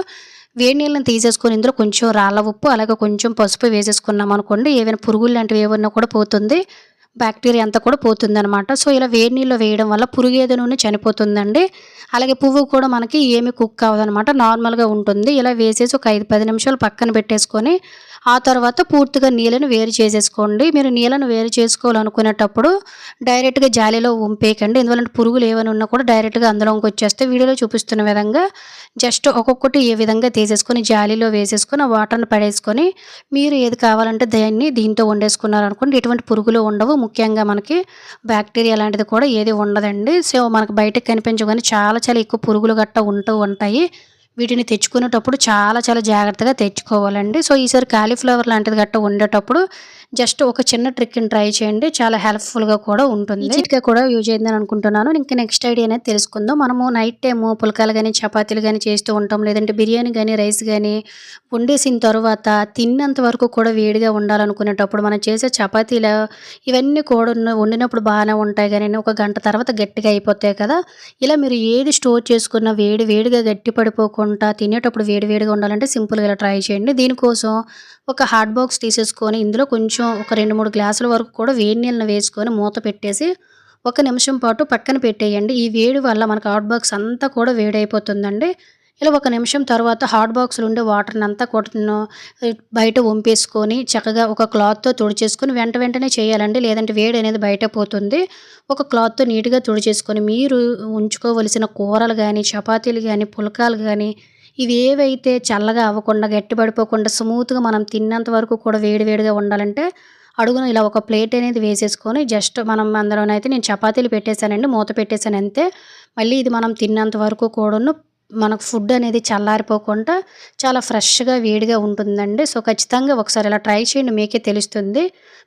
వేడి నీళ్ళని తీసేసుకొని ఇందులో కొంచెం రాళ్ళ ఉప్పు, అలాగే కొంచెం పసుపు వేసేసుకున్నాం అనుకోండి ఏవైనా పురుగులు లాంటివి ఏమన్నా కూడా పోతుంది. బ్యాక్టీరియా అంతా కూడా పోతుందనమాట. సో, ఇలా వేడి నీళ్ళు వేయడం వల్ల పురుగు ఏదైనా చనిపోతుందండి. అలాగే పువ్వు కూడా మనకి ఏమి కుక్ అవ్వదనమాట. నార్మల్‌గా ఉంటుంది. ఇలా వేసేసి ఒక 5, 10 నిమిషాలు పక్కన పెట్టేసుకొని, ఆ తర్వాత పూర్తిగా నీళ్ళను వేరు చేసేసుకోండి. మీరు నీళ్ళను వేరు చేసుకోవాలనుకునేటప్పుడు డైరెక్ట్‌గా జాలీలో ఉంపేయకండి ఎందువల్ల పురుగులు ఏమైనా ఉన్నా కూడా డైరెక్ట్‌గా అందులోకి వచ్చేస్తే వీడియోలో చూపిస్తున్న విధంగా జస్ట్ ఒక్కొక్కటి ఏ విధంగా తీసేసుకొని జాలీలో వేసేసుకొని, వాటర్‌ని పడేసుకొని, మీరు ఏది కావాలంటే దాన్ని దీంతో వండేసుకున్నారనుకోండి ఎటువంటి పురుగులు ఉండవు. ముఖ్యంగా మనకి బ్యాక్టీరియా లాంటిది కూడా ఏది ఉండదండి. సో, మనకు బయటకి కనిపించగానే చాలా చాలా ఎక్కువ పురుగులు గట్టా ఉంటూ ఉంటాయి. వీటిని తెచ్చుకునేటప్పుడు చాలా చాలా జాగ్రత్తగా తెచ్చుకోవాలండి. సో, ఈసారి కాలీఫ్లవర్ లాంటిది గట్టా వండేటప్పుడు జస్ట్ ఒక చిన్న ట్రిక్‌ని ట్రై చేయండి. చాలా హెల్ప్‌ఫుల్‌గా కూడా ఉంటుంది. ఈ చిట్కా కూడా యూజ్ అయిందని అనుకుంటున్నాను. ఇంకా నెక్స్ట్ ఐడియా అనేది తెలుసుకుందాం. మనము నైట్ టైము పుల్కాలు కానీ చపాతీలు కానీ చేస్తూ ఉంటాం. లేదంటే బిర్యానీ కానీ రైస్ కానీ వండేసిన తర్వాత తిన్నంత వరకు కూడా వేడిగా ఉండాలనుకునేటప్పుడు మనం చేసే చపాతీలు ఇవన్నీ కూడా వండినప్పుడు బాగానే ఉంటాయి కానీ ఒక గంట తర్వాత గట్టిగా అయిపోతాయి కదా! ఇలా మీరు ఏది స్టోర్ చేసుకున్న వేడి వేడిగా గట్టి పడిపోకుండా తినేటప్పుడు వేడివేడిగా ఉండాలంటే సింపుల్‌గా ఇలా ట్రై చేయండి. దీనికోసం ఒక హాట్ బాక్స్ తీసేసుకొని ఇందులో కొంచెం ఒక 2, 3 గ్లాసుల వరకు కూడా వేడి నీళ్ళని వేసుకొని మూత పెట్టేసి ఒక నిమిషం పాటు పక్కన పెట్టేయండి. ఈ వేడి వల్ల మనకు హాట్ బాక్స్ అంతా కూడా వేడైపోతుందండి. ఇలా ఒక నిమిషం తర్వాత హాట్ బాక్స్‌లో ఉండే వాటర్‌ని అంతా కొట్టను బయట వంపేసుకొని చక్కగా ఒక క్లాత్‌తో తుడిచేసుకొని వెంట వెంటనే చేయాలండి. లేదంటే వేడి అనేది బయట పోతుంది. ఒక క్లాత్‌తో నీట్‌గా తుడిచేసుకొని మీరు ఉంచుకోవలసిన కూరలు కానీ చపాతీలు కానీ పుల్కాలు కానీ ఇవి ఏవైతే చల్లగా అవ్వకుండా, గట్టి పడిపోకుండా స్మూత్‌గా మనం తిన్నంత వరకు కూడా వేడివేడిగా ఉండాలంటే అడుగున ఇలా ఒక ప్లేట్ అనేది వేసేసుకొని జస్ట్ మనం అందులోనైతే నేను చపాతీలు పెట్టేశానండి మూత పెట్టేసాను అంతే. మళ్ళీ ఇది మనం తిన్నంత వరకు కూడాను మనకు ఫుడ్ అనేది చల్లారిపోకుండా చాలా ఫ్రెష్‌గా, వేడిగా ఉంటుందండి. సో, ఖచ్చితంగా ఒకసారి ఇలా ట్రై చేయండి. మీకే తెలుస్తుంది.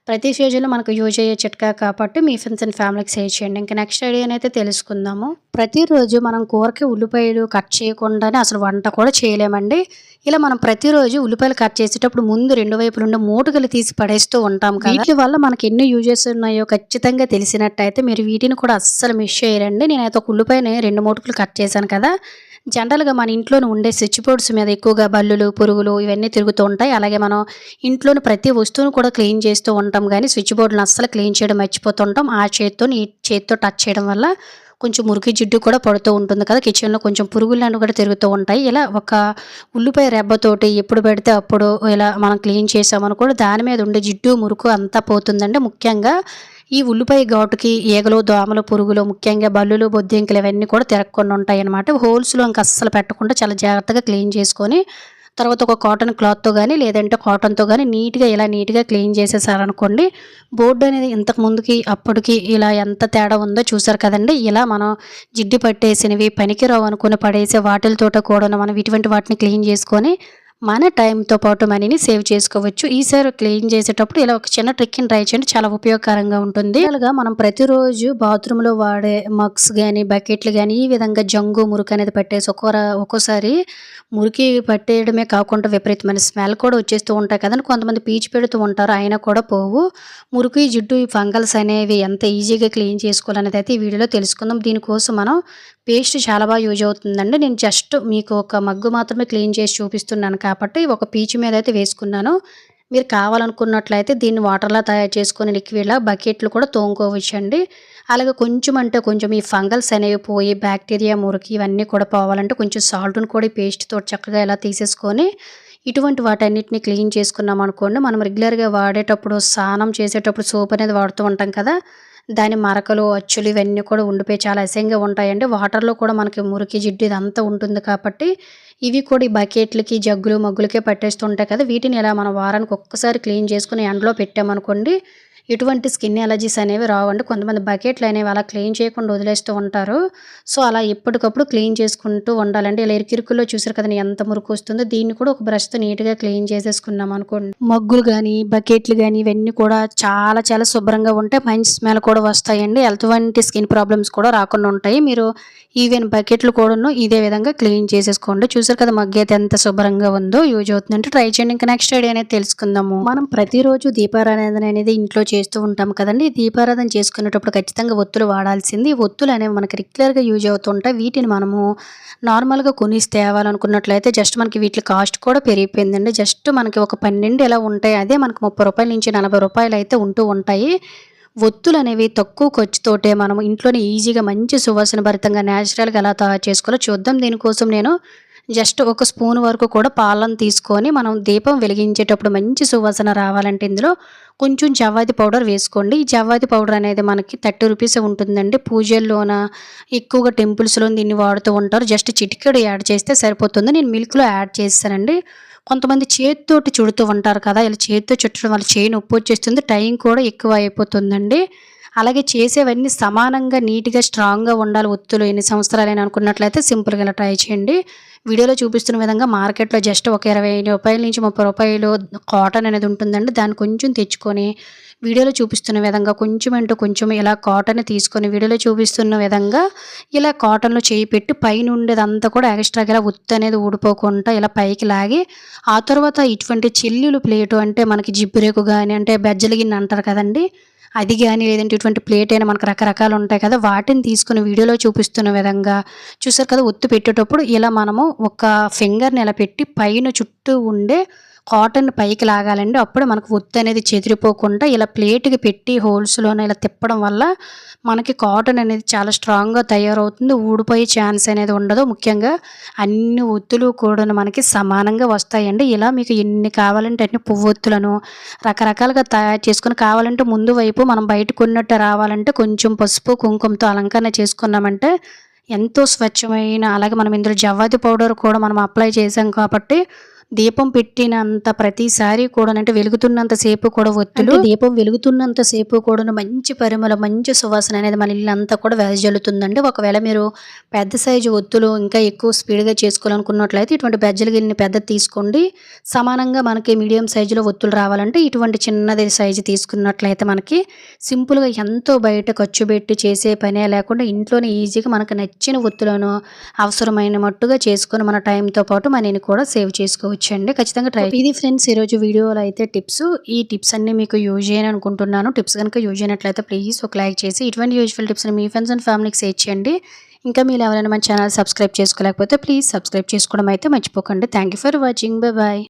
ప్రతి స్టేజ్‌లో మనకు యూజ్ అయ్యే చిట్కా కాబట్టి మీ ఫ్రెండ్స్ అండ్ ఫ్యామిలీకి షేర్ చేయండి. ఇంకా నెక్స్ట్ ఐడియానైతే తెలుసుకుందాము. ప్రతిరోజు మనం కూరకి ఉల్లిపాయలు కట్ చేయకుండానే అసలు వంట కూడా చేయలేమండి. ఇలా మనం ప్రతిరోజు ఉల్లిపాయలు కట్ చేసేటప్పుడు ముందు రెండు వైపులు ఉండే మూటుకలు తీసి పడేస్తూ ఉంటాం కదా! వీటి వల్ల మనకి ఎన్ని యూజెస్ ఉన్నాయో ఖచ్చితంగా తెలిసినట్టయితే మీరు వీటిని కూడా అస్సలు మిస్ చేయరండి. నేనైతే ఒక ఉల్లిపాయని 2 మూటుకలు కట్ చేశాను కదా! జనరల్‌గా మన ఇంట్లోనే ఉండే స్విచ్ బోర్డ్స్ మీద ఎక్కువగా బల్లులు, పురుగులు ఇవన్నీ తిరుగుతూ ఉంటాయి. అలాగే మనం ఇంట్లోని ప్రతి వస్తువును కూడా క్లీన్ చేస్తూ ఉంటాం కానీ స్విచ్ బోర్డ్‌లను అస్సలు క్లీన్ చేయడం మర్చిపోతుంటాం. ఆ చేత్తోని ఈ చేత్తో టచ్ చేయడం వల్ల కొంచెం మురికి జిడ్డు కూడా పడుతూ ఉంటుంది కదా! కిచెన్‌లో కొంచెం పురుగులు కూడా తిరుగుతూ ఉంటాయి. ఇలా ఒక ఉల్లిపాయ రెబ్బతోటి ఎప్పుడు పెడితే అప్పుడు ఇలా మనం క్లీన్ చేసామనుకోండి దాని మీద ఉండే జిడ్డు, మురుకు అంతా పోతుందండి. ముఖ్యంగా ఈ ఉల్లిపాయ ఘాటుకి ఈగలు, దోమలు, పురుగులు ముఖ్యంగా బల్లులు, బొద్దింకలు ఇవన్నీ కూడా తిరగకుండా ఉంటాయన్నమాట. హోల్స్‌లో ఇంకా అస్సలు పెట్టకుండా చాలా జాగ్రత్తగా క్లీన్ చేసుకొని తర్వాత ఒక కాటన్ క్లాత్‌తో కానీ లేదంటే కాటన్‌తో కానీ నీట్‌గా ఇలా నీట్‌గా క్లీన్ చేసేసారనుకోండి బోర్డు అనేది ఇంతకు ముందుకి, అప్పటికి ఇలా ఎంత తేడా ఉందో చూసారు కదండీ! ఇలా మనం జిడ్డు పట్టేసినవి, పనికిరావు అనుకుని పడేసే వాటిలతోటి కూడా మనం ఇటువంటి వాటిని క్లీన్ చేసుకొని మన టైంతో పాటు మనీని సేవ్ చేసుకోవచ్చు. ఈసారి క్లీన్ చేసేటప్పుడు ఇలా ఒక చిన్న ట్రిక్‌ని ట్రై చేయండి. చాలా ఉపయోగకరంగా ఉంటుంది. అలాగా మనం ప్రతిరోజు బాత్రూంలో వాడే మగ్స్ కానీ బకెట్లు కానీ ఈ విధంగా జంగు, మురికి అనేది పట్టేసి ఒక్కోర ఒక్కోసారి మురికి పట్టేయడమే కాకుండా విపరీతమైన స్మెల్ కూడా వచ్చేస్తూ ఉంటాయి కదండి కొంతమంది పీచు పెడుతూ ఉంటారు. అయినా కూడా పోవు. మురికి, జిడ్డు, ఈ ఫంగల్స్ అనేవి ఎంత ఈజీగా క్లీన్ చేసుకోవాలనేది అయితే ఈ వీడియోలో తెలుసుకుందాం. దీనికోసం మనం పేస్ట్ చాలా బాగా యూజ్ అవుతుందండి. నేను జస్ట్ మీకు ఒక మగ్గు మాత్రమే క్లీన్ చేసి చూపిస్తున్నాను కాబట్టి ఒక పీచు మీద అయితే వేసుకున్నాను. మీరు కావాలనుకున్నట్లయితే దీన్ని వాటర్‌లా తయారు చేసుకుని లిక్విడ్‌లా బకెట్లు కూడా తోముకోవచ్చండి. అలాగే కొంచెం అంటే కొంచెం ఈ ఫంగల్స్ అనేవి పోయి బ్యాక్టీరియా, మురికి ఇవన్నీ కూడా పోవాలంటే కొంచెం సాల్ట్ను కూడా పేస్ట్‌తో చక్కగా ఇలా తీసేసుకొని ఇటువంటి వాటన్నిటిని క్లీన్ చేసుకున్నాం అనుకోండి మనం రెగ్యులర్‌గా వాడేటప్పుడు స్నానం చేసేటప్పుడు సోప్ అనేది వాడుతూ ఉంటాం కదా! దాని మరకలు అచ్చులు ఇవన్నీ కూడా ఉండిపోయి చాలా అసహ్యంగా ఉంటాయండి. వాటర్లో కూడా మనకి మురికి జిడ్డు ఇదంతా ఉంటుంది కాబట్టి ఇవి కూడా ఈ బకెట్లకి జగ్గులు మగ్గులకే పట్టేస్తుంటాయి కదా. వీటిని ఇలా మనం వారానికి ఒక్కసారి క్లీన్ చేసుకుని ఎండలో పెట్టామనుకోండి ఎటువంటి స్కిన్ ఎలర్జీస్ అనేవి రావండి. కొంతమంది బకెట్లు అనేవి అలా క్లీన్ చేయకుండా వదిలేస్తూ ఉంటారు. సో అలా ఎప్పటికప్పుడు క్లీన్ చేసుకుంటూ ఉండాలండి. ఇలా ఇరికిరుకుల్లో చూసారు కదండి ఎంత మురుకు వస్తుందో. దీన్ని కూడా ఒక బ్రష్తో నీట్గా క్లీన్ చేసేసుకున్నాం అనుకోండి. మగ్గులు కానీ బకెట్లు కానీ ఇవన్నీ కూడా చాలా చాలా శుభ్రంగా ఉంటాయి మంచి స్మెల్ కూడా వస్తాయండి. ఎటువంటి స్కిన్ ప్రాబ్లమ్స్ కూడా రాకుండా ఉంటాయి. మీరు ఈవెన్ బకెట్లు కూడాను ఇదే విధంగా క్లీన్ చేసేసుకోండి. చూసారు కదా మగ్గు అయితే ఎంత శుభ్రంగా ఉందో. యూజ్ అవుతుందంటే ట్రై చేయండి. ఇంకా నెక్స్ట్ ఐడియా అనేది తెలుసుకుందాము. మనం ప్రతిరోజు దీపారాధన అనేది ఇంట్లో చేస్తూ ఉంటాం కదండి. దీపారాధన చేసుకునేటప్పుడు ఖచ్చితంగా ఒత్తులు వాడాల్సింది. ఒత్తులు అనేవి మనకి రెగ్యులర్గా యూజ్ అవుతుంటాయి వీటిని మనము నార్మల్గా కొనిసి తేవాలనుకున్నట్లయితే జస్ట్ మనకి వీటి కాస్ట్ కూడా పెరిగిపోయిందండి. జస్ట్ మనకి ఒక పన్నెండు ఎలా ఉంటాయి అదే మనకు ముప్పై రూపాయల నుంచి నలభై రూపాయలు అయితే ఉంటూ ఉంటాయి. ఒత్తులు అనేవి తక్కువ ఖర్చుతోటే మనం ఇంట్లోనే ఈజీగా మంచి సువాసన భరితంగా న్యాచురల్గా ఎలా తయారు చేసుకోవాలో చూద్దాం. దీనికోసం నేను జస్ట్ ఒక స్పూన్ వరకు కూడా పాలను తీసుకొని మనం దీపం వెలిగించేటప్పుడు మంచి సువాసన రావాలంటే ఇందులో కొంచెం జవ్వాది పౌడర్ వేసుకోండి. ఈ జవ్వాది పౌడర్ అనేది మనకి థర్టీ రూపీస్ ఉంటుందండి. పూజల్లోన ఎక్కువగా టెంపుల్స్లో దీన్ని వాడుతూ ఉంటారు. జస్ట్ చిటికెడు యాడ్ చేస్తే సరిపోతుంది. నేను మిల్క్లో యాడ్ చేస్తానండి. కొంతమంది చేతితోటి చుడుతూ ఉంటారు కదా ఇలా చేతితో చుట్టడం వల్ల చేయి నొప్పి వచ్చేస్తుంది. టైం కూడా ఎక్కువ అయిపోతుందండి. అలాగే చేసేవన్నీ సమానంగా నీట్గా స్ట్రాంగ్గా ఉండాలి ఒత్తులు. ఎన్ని సంవత్సరాలైనా అనుకున్నట్లయితే సింపుల్గా ఇలా ట్రై చేయండి. వీడియోలో చూపిస్తున్న విధంగా మార్కెట్లో జస్ట్ ఒక ఇరవై రూపాయల నుంచి ముప్పై రూపాయలు కాటన్ అనేది ఉంటుందండి. దాన్ని కొంచెం తెచ్చుకొని వీడియోలో చూపిస్తున్న విధంగా కొంచెం అంటూ కొంచెం ఇలా కాటన్ తీసుకొని వీడియోలో చూపిస్తున్న విధంగా ఇలా కాటన్లో చేయి పెట్టి పైన ఉండేదంతా కూడా ఎక్స్ట్రాగా ఇలా ఉత్తు అనేది ఊడిపోకుండా ఇలా పైకి లాగి ఆ తర్వాత ఇటువంటి చిల్లులు ప్లేటు అంటే మనకి జిబ్బురేకు కానీ అంటే బెజ్జలు గిన్నె అంటారు కదండి. అది కానీ లేదంటే ఇటువంటి ప్లేట్ అయినా మనకు రకరకాలు ఉంటాయి కదా వాటిని తీసుకుని వీడియోలో చూపిస్తున్న విధంగా చూసారు కదా ఒత్తు పెట్టేటప్పుడు ఇలా మనము ఒక ఫింగర్ని ఇలా పెట్టి పైన చుట్టూ ఉండే కాటన్ పైకి లాగాలండి. అప్పుడు మనకు ఒత్తి అనేది చెదిరిపోకుండా ఇలా ప్లేట్కి పెట్టి హోల్స్లోనే ఇలా తిప్పడం వల్ల మనకి కాటన్ అనేది చాలా స్ట్రాంగ్గా తయారవుతుంది. ఊడిపోయే ఛాన్స్ అనేది ఉండదు. ముఖ్యంగా అన్ని ఒత్తులు కూడా మనకి సమానంగా వస్తాయండి. ఇలా మీకు ఎన్ని కావాలంటే అన్ని పువ్వొత్తులను రకరకాలుగా తయారు చేసుకుని కావాలంటే ముందు వైపు మనం బయటకున్నట్టు రావాలంటే కొంచెం పసుపు కుంకుమతో అలంకరణ చేసుకున్నామంటే ఎంతో స్వచ్ఛమైన అలాగే మనం ఇందులో జవ్వాది పౌడర్ కూడా మనం అప్లై చేసాం కాబట్టి దీపం పెట్టినంత ప్రతిసారి కూడా అంటే వెలుగుతున్నంత సేపు కూడా ఒత్తులు. దీపం వెలుగుతున్నంత సేపు కూడా మంచి పరిమళ మంచి సువాసన అనేది మన ఇల్లు కూడా వెదజల్లుతుందండి ఒకవేళ మీరు పెద్ద సైజు ఒత్తులు ఇంకా ఎక్కువ స్పీడ్గా చేసుకోవాలనుకున్నట్లయితే ఇటువంటి బెజ్జలు గిన్నె పెద్ద తీసుకోండి. సమానంగా మనకి మీడియం సైజులో ఒత్తులు రావాలంటే ఇటువంటి చిన్నది సైజు తీసుకున్నట్లయితే మనకి సింపుల్గా ఎంతో బయట ఖర్చు పెట్టి చేసే పనే లేకుండా ఇంట్లోనే ఈజీగా మనకు నచ్చిన ఒత్తులను అవసరమైన మట్టుగా చేసుకొని మన టైంతో పాటు మనని కూడా సేవ్ చేసుకోవచ్చు. వచ్చండి ఖచ్చితంగా ట్రై ఇది ఫ్రెండ్స్ ఈరోజు వీడియోలో అయితే టిప్స్. ఈ టిప్స్ అన్ని మీకు యూజ్ చేయని అనుకుంటున్నాను. టిప్స్ కనుక యూజ్ అయినట్లయితే ప్లీజ్ ఒక లైక్ చేసి ఇటువంటి యూజ్ఫుల్ టిప్స్ని మీ ఫ్రెండ్స్ అండ్ ఫ్యామిలీకి షేర్ చేయండి. ఇంకా మీరు ఎవరైనా మన ఛానల్ సబ్స్క్రైబ్ చేసుకోలేకపోతే ప్లీజ్ సబ్స్క్రైబ్ చేసుకోవడం అయితే మర్చిపోకండి. Thank for watching. Bye bye.